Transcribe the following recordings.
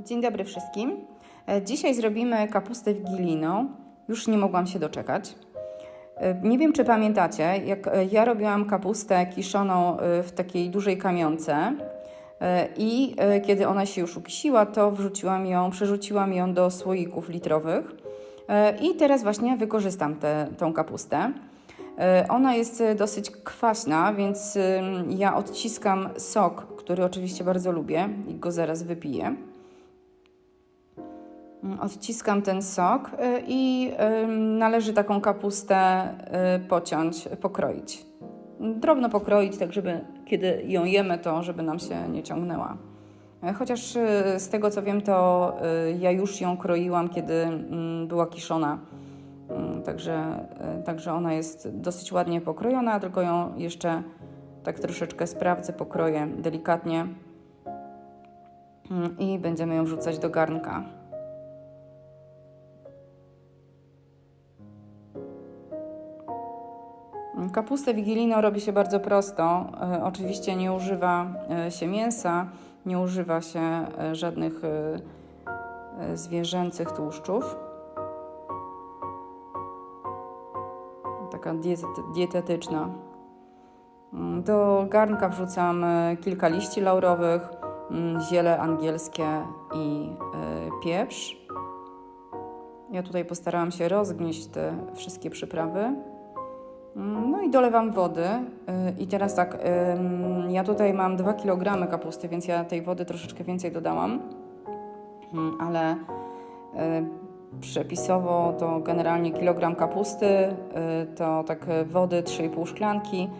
Dzień dobry wszystkim. E, Dzisiaj zrobimy kapustę wigiliną. Już nie mogłam się doczekać. E, Nie wiem, czy pamiętacie, jak e, ja robiłam kapustę kiszoną w takiej dużej kamionce i kiedy ona się już ukisiła, to wrzuciłam ją, przerzuciłam ją do słoików litrowych i teraz właśnie wykorzystam tę kapustę. Ona jest dosyć kwaśna, więc ja odciskam sok, który oczywiście bardzo lubię i go zaraz wypiję. Mm, Odciskam ten sok y, i należy taką kapustę y, pociąć, pokroić. Drobno pokroić, tak żeby kiedy ją jemy, to żeby nam się nie ciągnęła. E, Chociaż y, z tego co wiem, to ja już ją kroiłam, kiedy mm, była kiszona. Mm, Także, y, także ona jest dosyć ładnie pokrojona, tylko ją jeszcze tak troszeczkę sprawdzę, pokroję delikatnie i będziemy ją wrzucać do garnka. Kapustę wigilijną robi się bardzo prosto. E, Oczywiście nie używa e, się mięsa, nie używa się e, żadnych zwierzęcych tłuszczów. Taka diet- dietetyczna. Mm, Do garnka wrzucam kilka liści laurowych, mm, ziele angielskie i pieprz. Ja tutaj postarałam się rozgnieść te wszystkie przyprawy. Mm, No i dolewam wody. y, I teraz tak, ja tutaj mam 2 kg kapusty, więc ja tej wody troszeczkę więcej dodałam. Mm, Ale y, przepisowo to generalnie kilogram kapusty, y, to tak wody 3,5 szklanki.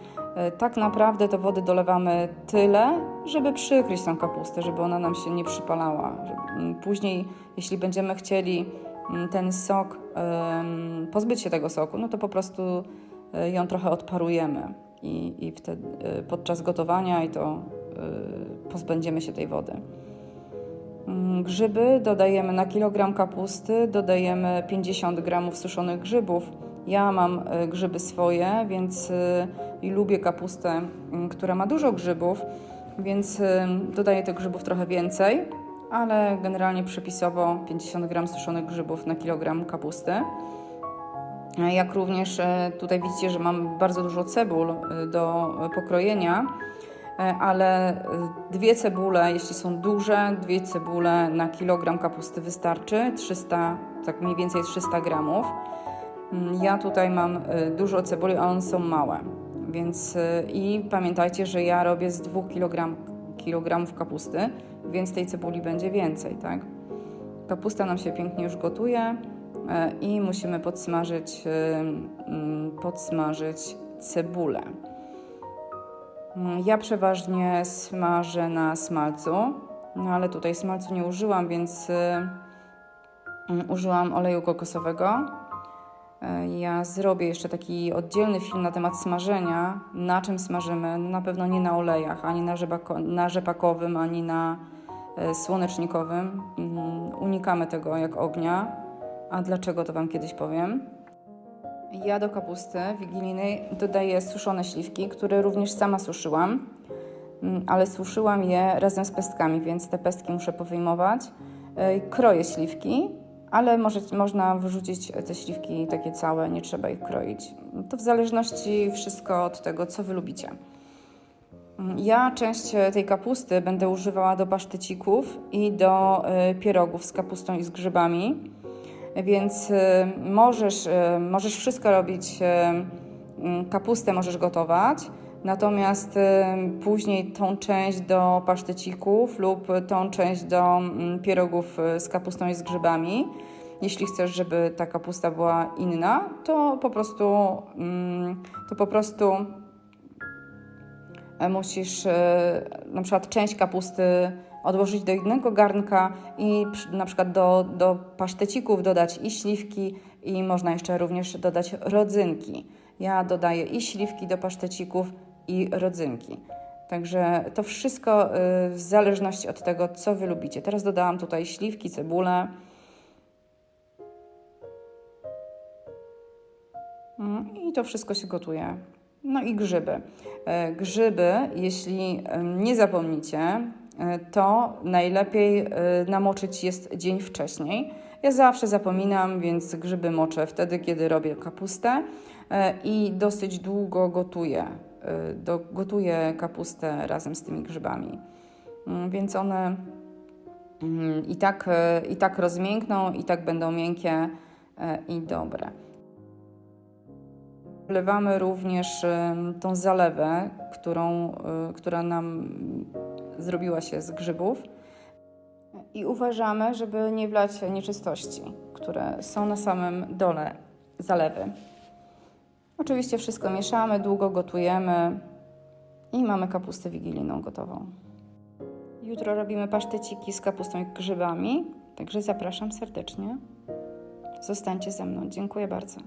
Tak naprawdę to wody dolewamy tyle, żeby przykryć tą kapustę, żeby ona nam się nie przypalała. Mm, Później, jeśli będziemy chcieli ten sok, pozbyć się tego soku, no to po prostu ją trochę odparujemy i, i wtedy y, podczas gotowania i to y, pozbędziemy się tej wody. Mm, Grzyby dodajemy na kilogram kapusty, dodajemy 50 gramów suszonych grzybów. Ja mam grzyby swoje, więc i lubię kapustę, mm, która ma dużo grzybów, więc dodaję tych grzybów trochę więcej, ale generalnie przepisowo 50 gram suszonych grzybów na kilogram kapusty. Jak również e, tutaj widzicie, że mam bardzo dużo cebul e, do pokrojenia, e, ale dwie cebule, jeśli są duże, dwie cebule na kilogram kapusty wystarczy, 300, tak mniej więcej 300 gramów. Mm, Ja tutaj mam dużo cebuli, a one są małe, więc i pamiętajcie, że ja robię z 2 kg, kilogramów kapusty, więc tej cebuli będzie więcej, tak? Kapusta nam się pięknie już gotuje i musimy podsmażyć, e, mm, podsmażyć cebulę. Mm, Ja przeważnie smażę na smalcu, no ale tutaj smalcu nie użyłam, więc e, mm, użyłam oleju kokosowego. E, Ja zrobię jeszcze taki oddzielny film na temat smażenia. Na czym smażymy? No na pewno nie na olejach, ani na, rzepako, na rzepakowym, ani na e, słonecznikowym. Mm, Unikamy tego jak ognia. A dlaczego to Wam kiedyś powiem. Ja do kapusty wigilijnej dodaję suszone śliwki, które również sama suszyłam, Mm, ale suszyłam je razem z pestkami, więc te pestki muszę powyjmować. E, Kroję śliwki, ale może, można wyrzucić te śliwki takie całe, nie trzeba ich kroić. To w zależności wszystko od tego, co Wy lubicie. Mm, Ja część e, tej kapusty będę używała do pasztecików i do e, pierogów z kapustą i z grzybami. Więc e, możesz, e, możesz wszystko robić. e, mm, Kapustę możesz gotować, natomiast później tą część do pasztecików lub tą część do mm, pierogów z kapustą i z grzybami. Jeśli chcesz, żeby ta kapusta była inna, to po prostu, mm, to po prostu E, musisz na przykład część kapusty odłożyć do innego garnka i na przykład do, do pasztecików dodać i śliwki i można jeszcze również dodać rodzynki. Ja dodaję i śliwki do pasztecików i rodzynki. Także to wszystko e, w zależności od tego, co Wy lubicie. Teraz dodałam tutaj śliwki, cebulę. Mm, I to wszystko się gotuje. No i grzyby. E, Grzyby, jeśli nie zapomnicie, to najlepiej e, namoczyć jest dzień wcześniej. Ja zawsze zapominam, więc grzyby moczę wtedy, kiedy robię kapustę e, i dosyć długo gotuję. E, Do, gotuję kapustę razem z tymi grzybami. Mm, Więc one mm, i tak, i tak rozmiękną, i tak będą miękkie i dobre. Wlewamy również tą zalewę, którą, y, która nam zrobiła się z grzybów. I uważamy, żeby nie wlać nieczystości, które są na samym dole zalewy. Oczywiście wszystko mieszamy, długo gotujemy i mamy kapustę wigilijną gotową. Jutro robimy paszteciki z kapustą i grzybami, także zapraszam serdecznie. Zostańcie ze mną. Dziękuję bardzo.